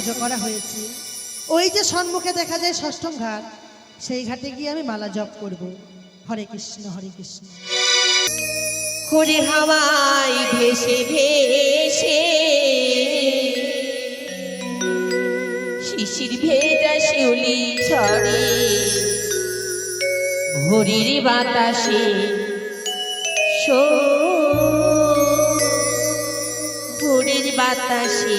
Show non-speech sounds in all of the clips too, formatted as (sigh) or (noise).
পুজো করা হয়েছে। ওই যে সম্মুখে দেখা যায় ষষ্ঠম ঘাট, সেই ঘাটে গিয়ে আমি মালা জপ করব। হরে কৃষ্ণ হরে কৃষ্ণ। করে হাওয়ায় ভেসে ভেসে, শিশির ভেজা শিউলি ছড়ে ভোরের বাতাসে ভোরের বাতাসে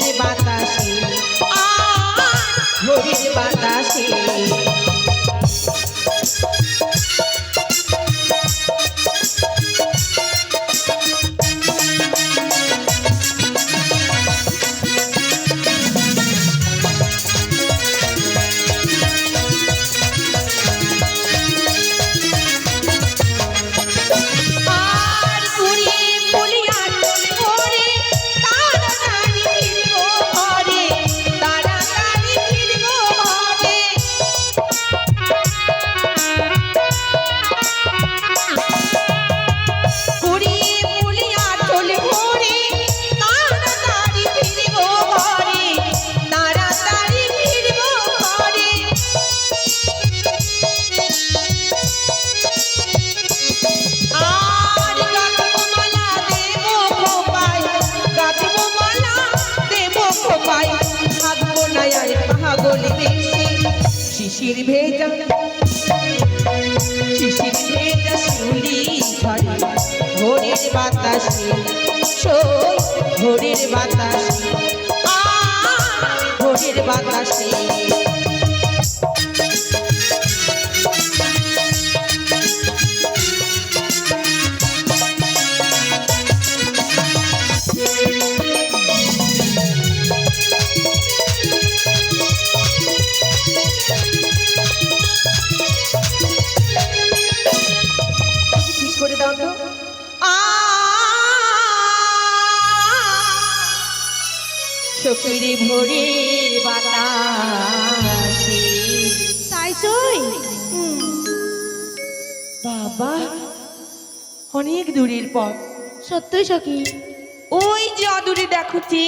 বাতাসে। শিশির ভেজা। শিশির ভেজা শুলি ঝরে ভোরের বাতাসে। সই ভোরের বাতাসে। ভোরের বাতাসে। সকিরে ভোরে বাতাসে। তাই সই বাবা অনেক দূরের পথ। সত্যই সখী। ওই যে অদূরে দেখো যে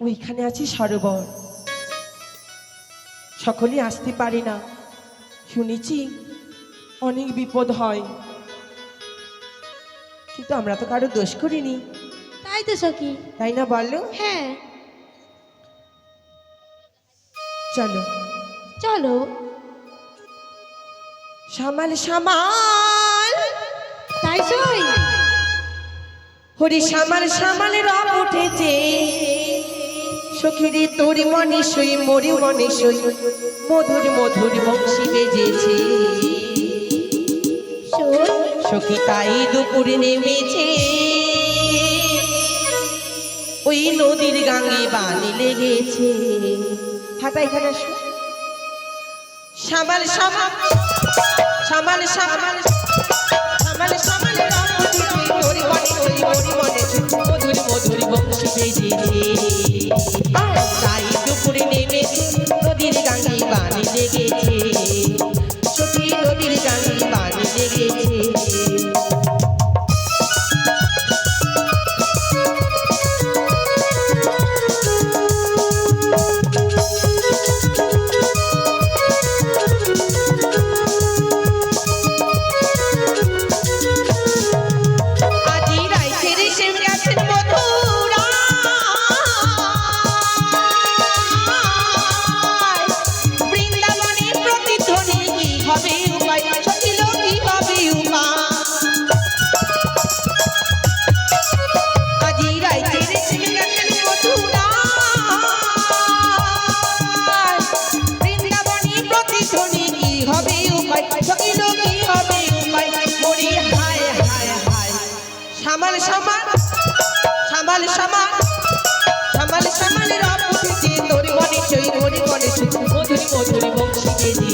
ওইখানে আছে সরোবর। সকলে আসতে পারে না। শুনেছি অনেক বিপদ হয়। কিন্তু আমরা তো কারও দোষ করিনি। তাই তো সখী। তাই না বলো? হ্যাঁ। চলো। চলো। সামাল সামাল। তাই সই হরি সামাল সামাল রব উঠেছে। সখীরে তোর মনে সই মোরে মনে সই। মধুর মধুর বংশী বেজেছে। সখী তাই দুপুরে নেমেছে। ওই নদীর গাঙ্গে বানি লেগেছে। হাতা আসো সামাল সামাল সামাল সামাল সামাল সামাল দুপুরে নেমেছে নদীর গাঙ্গে বানি লেগেছে।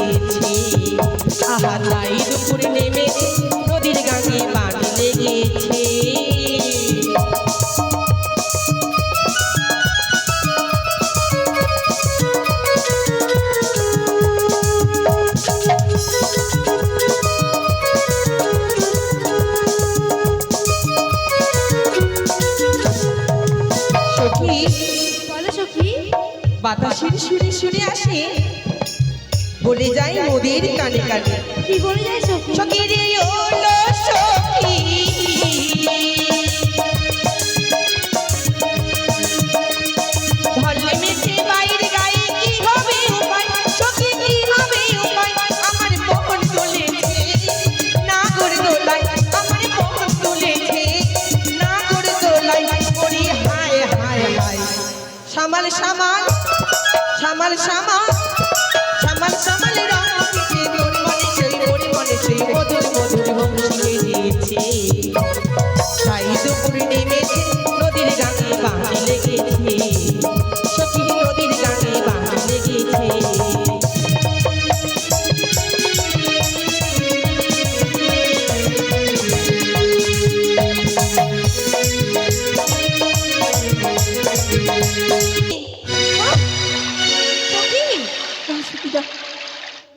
বেজেছে আহা তাই দুপুরে নেমেছে নদীর গাঙে পানি লেগেছে। সখী বলো সখী। বাতাসের সুরে সুরে আসে বলে যায় নদীর কানে কানে। কি বলে যায় সখী? সখী রে ওলো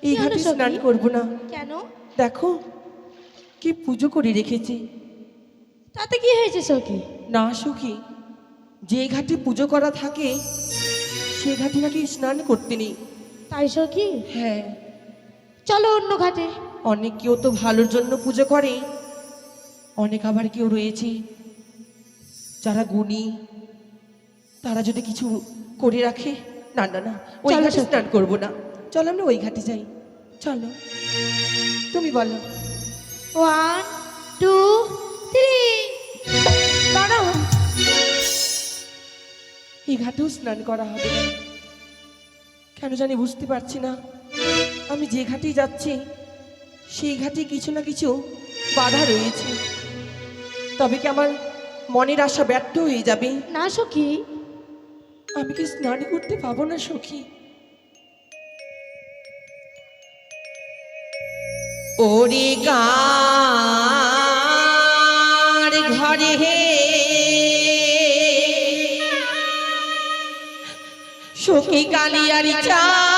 এই ঘাটে স্নান করব না। কেন? দেখো কি পুজো করে রেখেছে। তাতে কি হয়েছে সখী? না সুখী যে ঘাটে পুজো করা থাকে সে ঘাটে নাকি স্নান করতে নেই। তাই সখী? হ্যাঁ। চলো অন্য ঘাটে। অনেক কেউ তো ভালোর জন্য পুজো করে অনেক আবার কেউ রয়েছে। যারা গুণী তারা যদি কিছু করে রাখে না না না ওই ঘাটে স্নান করব না। চলো আমরা ওই ঘাটে যাই। চলো। তুমি বলো। ওয়ান টু থ্রি দাঁড়াও। এই ঘাটেও স্নান করা হবে। কেন জানি বুঝতে পারছি না। আমি যে ঘাটেই যাচ্ছি সেই ঘাটে কিছু না কিছু বাধা রয়েছে। তবে কি আমার মনের আশা ব্যর্থ হয়ে যাবে? না সখী। আমি কি স্নান করতে পাবো না সখী? ওরে গার ঘরে হে। সখী কালিয়ারি চা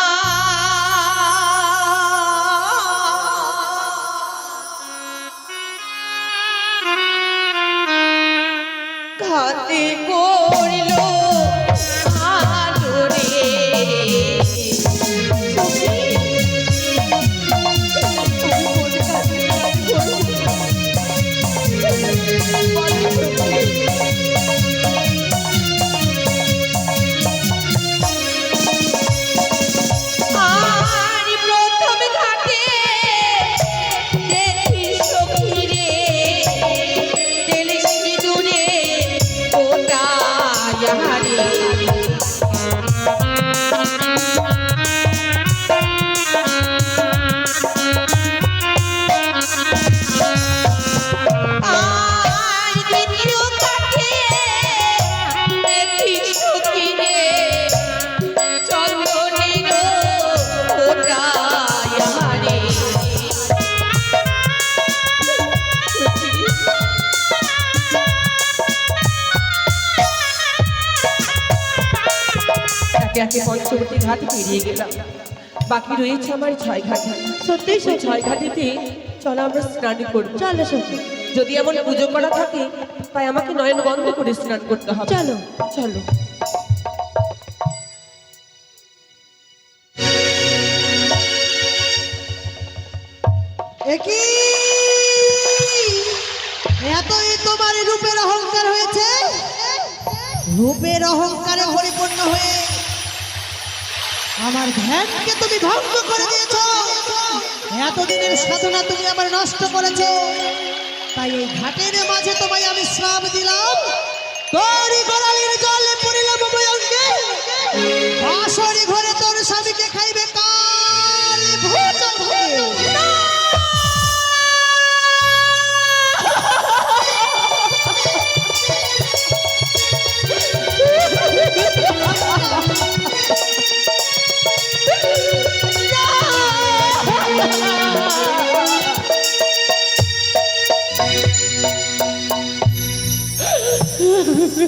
একে পঞ্চবটী ঘাট পেরিয়ে গেলাম। বাকি রয়েছে আমার ছয় ঘাট। সত্যি সেই ছয় ঘাটেতে চলো আমরা স্নান করব। চলো সত্যি। যদি এমন পুজো করা থাকে তাই আমাকে নয়ন বন্ধ করে স্নান করতে হবে। চলো চলো। আমার ধ্যানকে তুমি ভঙ্গ করে দিয়েছ। এতদিনের সাধনা তুমি আমার নষ্ট করেছ। তাই এই ঘাটের মাঝে তোমায় আমি শ্রাপ দিলাম। তোরই গোড়ালির জলে পড়িলাম অঙ্গে বাসরি ঘরে তোর স্বামীকে খাইবে কাল ভোজন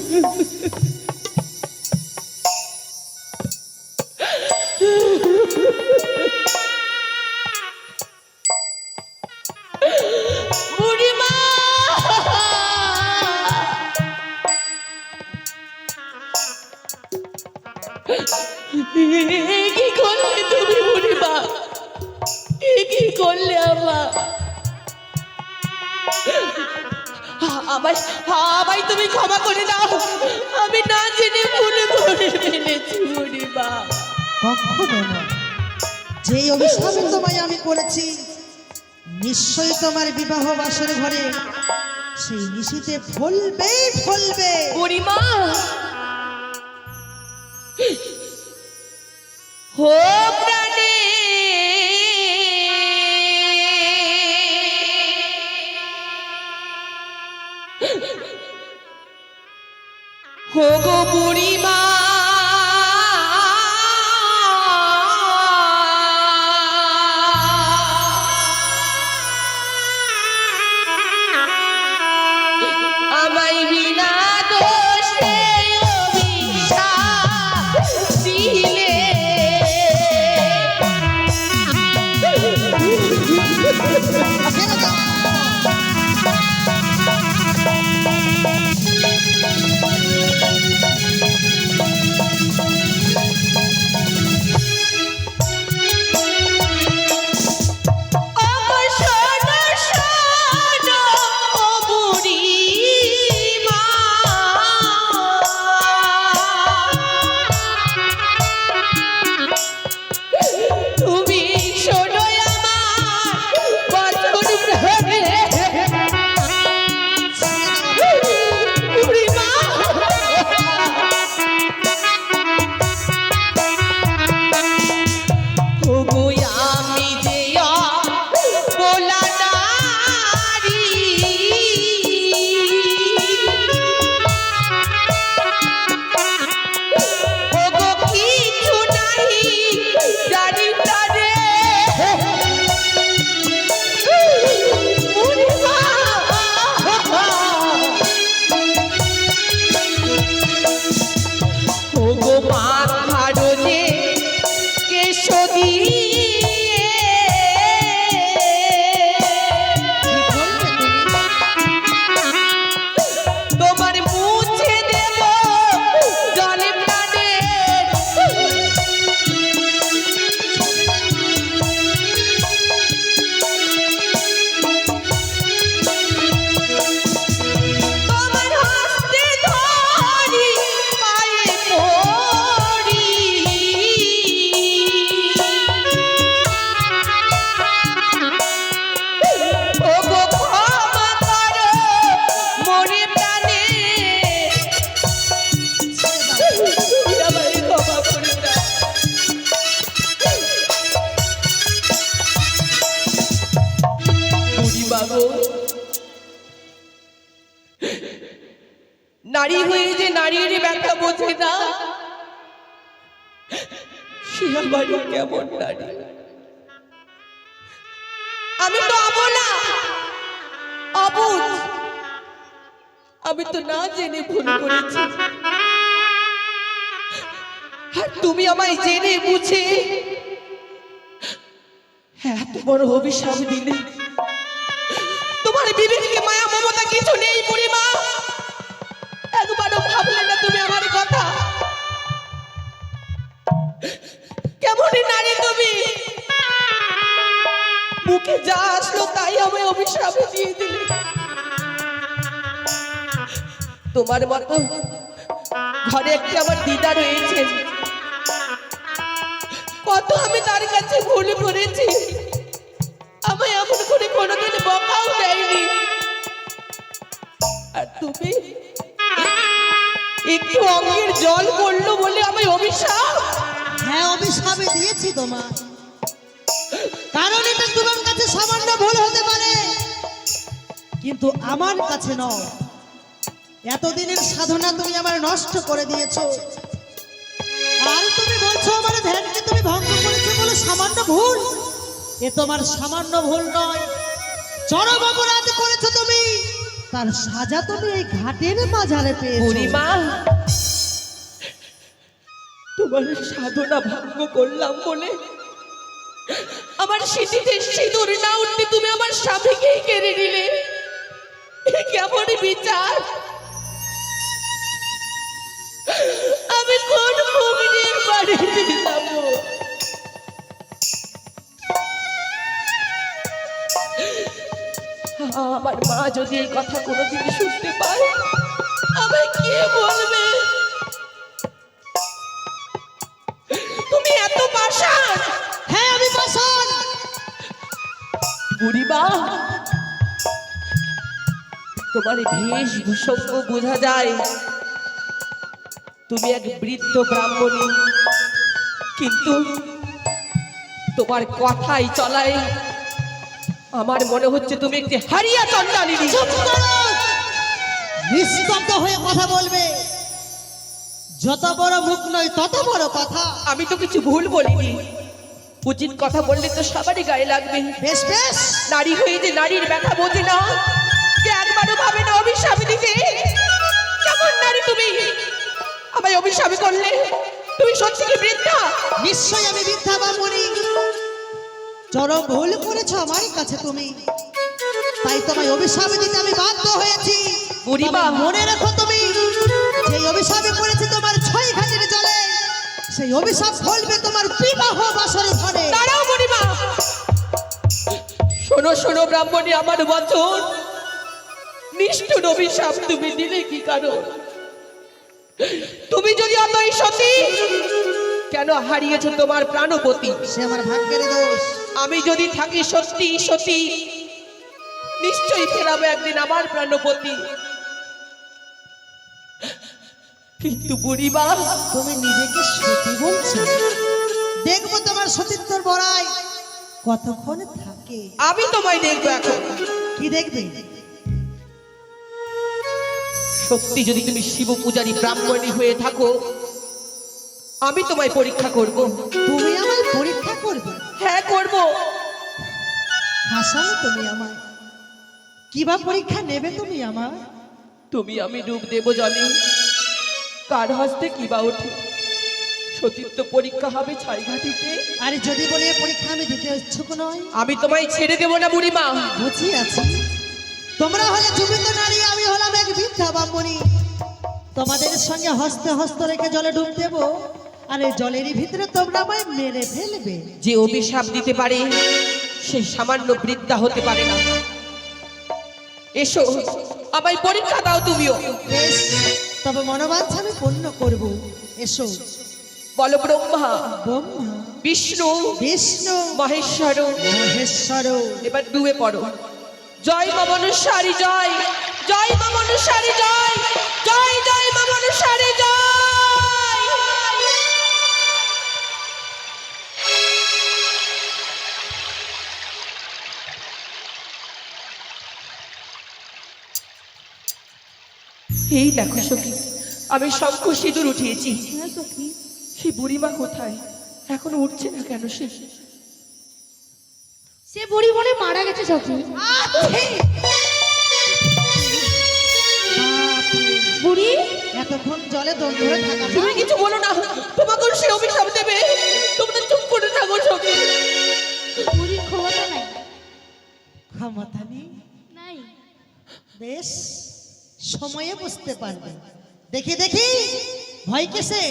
Mm-hmm. (laughs) কখনো না। যেই অভিশাপে তোমায় আমি করেছি নিশ্চয়ই তোমার বিবাহ বাসর ঘরে সেই নিশিতে ফলবে ফলবে। বুড়িমা! হো বুঝে? এত বড় অভিশাপ দিলে। তোমার বিবেককে মায়া, মমতা কিছু নেই বুড়িমা। একবারও ভাবলে না তুমি আমার কথা। কেমনই নারী তুমি? মুখে যা আসলো তাই আমায় অভিশাপ দিয়ে দিলে। তোমার মতো ঘরে একটি আমার দিদা রয়েছে। কত আমি তার কাছে ভুল করেছি। আমায় এমন করে কোনোদিন বকাও দেয়নি। আর তুমি একটু অঙ্গের জল পড়ল বলে আমায় অভিশাপ? হ্যাঁ অভিশাপে দিয়েছি তোমার কারণ এটা তোমার কাছে সামান্য ভুল হতে পারে। কিন্তু আমার কাছে নয়। এতদিনের সাধনা তুমি আমার নষ্ট করে দিয়েছ। সামান্য ভুল। এ তোমার সামান্য ভুল নয়। চরম অপরাধ করেছ তুমি। তার সাজা তুমি এই ঘাটের মাঝারে পেয়েছ। বুড়িমা, তোমার সাধনা ভঙ্গ করলাম বলে আমার স্মৃতিতে সিঁদুর না উঠতে তুমি আমার স্বামীকেই কেড়ে নিলে। কেমন বিচার? আমি কোন নিয়ে বাড়িতে যাব আমার মা যদি এই কথা কোনোদিন শুনতে পায় আমায় কে বলবে? তুমি এত পাষাণ। হ্যাঁ আমি পাষাণ। বুড়িমা তোমার ভেষ ভূষঙ্গ বোঝা যায়। তুমি এক বৃদ্ধ ব্রাহ্মণী কিন্তু তোমার কথাই চলায় আমার মনে হচ্ছে তুমি একটি হারিয়া চন্ডালিনী নিস্তব্ধ হয়ে কথা বলবে। যত বড় মুখ নয় তত বড় কথা। আমি তো কিছু ভুল বলিনি। উচিত কথা বললে তো সবারই গায়ে লাগবে। বেশ বেশ। নারী হয়ে যে নারীর ব্যথা বোঝে না। যে একবারও ভাবে না অভিশাপ দিতে। কেমন নারী তুমি? আমায় অভিশাপ করলে। তুমি সত্যি কি বৃদ্ধা? নিশ্চয় আমি বৃদ্ধা বা বামুনি চরম ভুল করেছ আমার কাছে তুমি। তাই তোমায় অভিশাপ দিতে আমি বাধ্য হয়েছি। বুড়িমা। মনে রাখো তুমি যে অভিশাপে পড়েছে তোমার ছয় ঘাটের জলে সেই অভিশাপ ফলবে তোমার বিবাহ বাসরে ঘরে দাঁড়াও বুড়িমা শোনো শোনো ব্রাহ্মণী আমার বচন নিষ্ঠুর অভিশাপ তুমি দিলে কি কারণ? তুমি যদি অতই সতী কেন হারিয়েছো তোমার প্রাণপতি? সে আমার ভাগ্যের দোষ। আমি যদি থাকি সত্যি সতী নিশ্চয়ই ফেরাবো একদিন আমার প্রাণপতি। কিন্তু বুড়িমা তুমি নিজেকে সতী বলছো? দেখব তোমার সতীত্বর বড়াই। কতক্ষণ থাকে? আমি তোমায় দেখব এখন। কি দেখবে? সত্যি যদি তুমি শিব পূজারী ব্রাহ্মণী হয়ে থাকো আমি তোমায় পরীক্ষা করব। তুমি আমায় পরীক্ষা করবে? হ্যাঁ করব। হাসালে তুমি আমায়। কিবা পরীক্ষা নেবে তুমি আমার তুমি আমি ডুব দেব জলে কার হস্তে কিবা ওঠে? সতীর্থ পরীক্ষা হবে ছাইঘাটিতে। আরে যদি বলি পরীক্ষা আমি দিতে ইচ্ছুক নয় আমি তোমায় ছেড়ে দেব না বুড়িমা। বুঝি আছি তোমরা হলে জীবিত নারী আমি হলাম এক বৃদ্ধা বামনি তোমাদের সঙ্গে হস্তে হস্ত রেখে জলে ডুব দেব। আর এই জলেরই ভিতরে তোমরা আমায় মেরে ফেলবে। যে অভিশাপ দিতে পারে সে সামান্য বৃদ্ধা হতে পারে না। এসো আমায় পরীক্ষা দাও তুমিও। বেশ তবে মনোবাঞ্ছা আমি পূর্ণ করব। এসো। বলো ব্রহ্মা। ব্রহ্মা। বিষ্ণু। বিষ্ণু। মহেশ্বর। মহেশ্বর। এবার ডুবে পড়ো। জয় মা মনুষ্যারি জয়। জয় মা মনুষ্যারি জয়। জয় জয় মা মনুষ্যারি এই দেখো সখী আমি শঙ্খ সিঁদুর উঠিয়েছি। হ্যাঁ সখী। সেই বুড়িমা কোথায়? এখন উঠছে না কেন সে? সে বুড়ি মনে মারা গেছে সখী। বুড়ি? এতক্ষণ জলে দম ধরে থাকা তুমি কিছু বলো না তোমাকে সে অভিশাপ দেবে। তোমরা চুপ করে থাকো সখী। বুড়ির ক্ষমতা নাই। ক্ষমতা নেই? নাই। বেশ। সময়ে বুঝতে পারবে। দেখি দেখি ভয় কিসে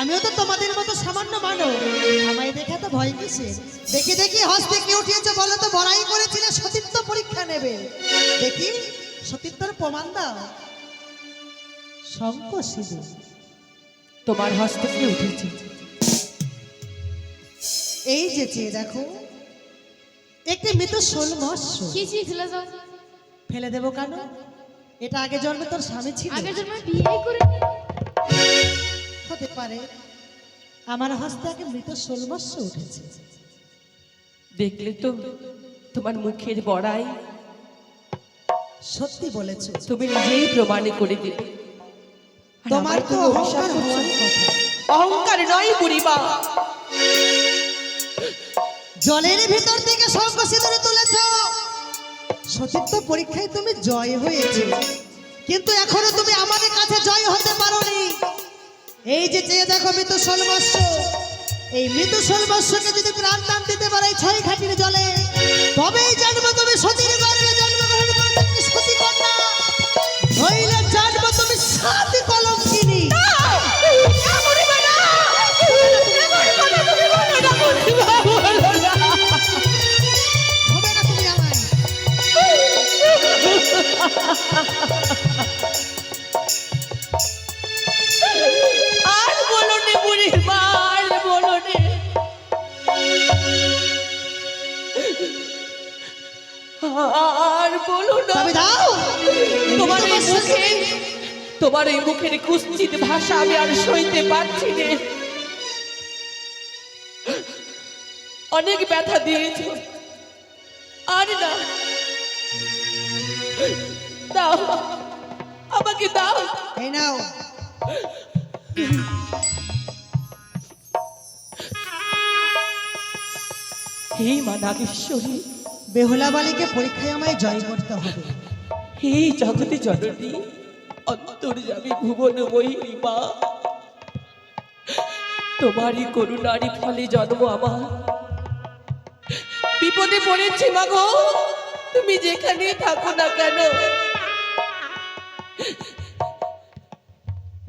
আমিও তো তোমাদের মতো সামান্য মানব আমায় দেখে তো ভয় কিসে দেখি দেখি হস্তে কি উঠিয়েছে বলো তো বড়াই করেছিলে সতীত্ব পরীক্ষা নেবে। দেখি সতীত্বর প্রমাণ দাও। শঙ্ক সিধু তোমার হস্তে কি উঠেছে এই যে চেয়ে দেখো একটি মৃত শোল মৎস্য ফেলে দেবো কেন? এটা আগে জন্মে তোর স্বামী ছিল? আগের জন্য বিয়ে করে হতে পারে আমার হস্তে আগে মৃত শোলমস্য উঠেছে। দেখলে তো তোমার মুখের বড়াই। সত্যি বলেছ। তুমি নিজেই প্রমাণ করে দিলে। তোমার তো অহংকার অহংকার নয় বুড়িমা। জলের ভিতর থেকে শঙ্খ সিঁদুরে তুলেছ। সতীত্ব পরীক্ষায় তুমি জয় হয়েছে। কিন্তু এখনও তুমি আমাদের কাছে জয় হতে পারোনি। এই যে চেয়ে দেখো মৃত সলমস্য এই মৃত সলমস্যকে যদি প্রাণ দান দিতে পারে ছয় ঘাটির জলে, তবেই জানব তুমি সতীর গর্ভে জন্মগ্রহণ করে তুমি সতী কন্যা তুমি সাতী কলঙ্কিনী বলো না। তবে দাও। তোমার এই মুখে তোমার এই মুখের কুৎসিত ভাষা আমি আর সইতে পারছি নে। অনেক ব্যথা দিয়েছ। আর না। দাও। আমাকে দাও। এই নাও। হে মা নাগেশ্বরী। বেহুলা বালিকে পরীক্ষায় আমায় জয় করতে হবে। হে জগতে জননী অন্তর্যামী ভুবন মহিনী মা। তোমারই করুণারই ফলে জন্ম আমার। বিপদে পড়েছি মা গো, তুমি যেখানে থাকো না কেন?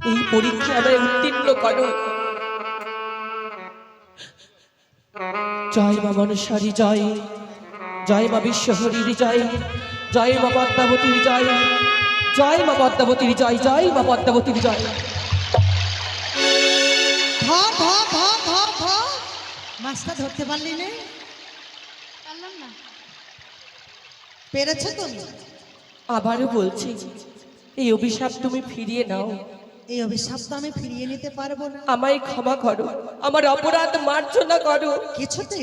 এই পরীক্ষা আমায় উত্তীর্ণ করো। জয় মা মনসারী, জয়। জয় মা বিশ্বহরীর জয়। জয় মা পদ্মাবতীর জয়। জয় মা পদ্মাবতীর জয় জয় মা পদ্মাবতীর জয়। মাছটা ধরতে পারলি না? পারলাম না। পেরেছ তুমি? আবারও বলছি এই অভিশাপ তুমি ফিরিয়ে নাও। এই অভিশাপ তো আমি ফিরিয়ে নিতে পারব না। আমায় ক্ষমা করো আমার অপরাধ মার্জনা করো। কিছুতে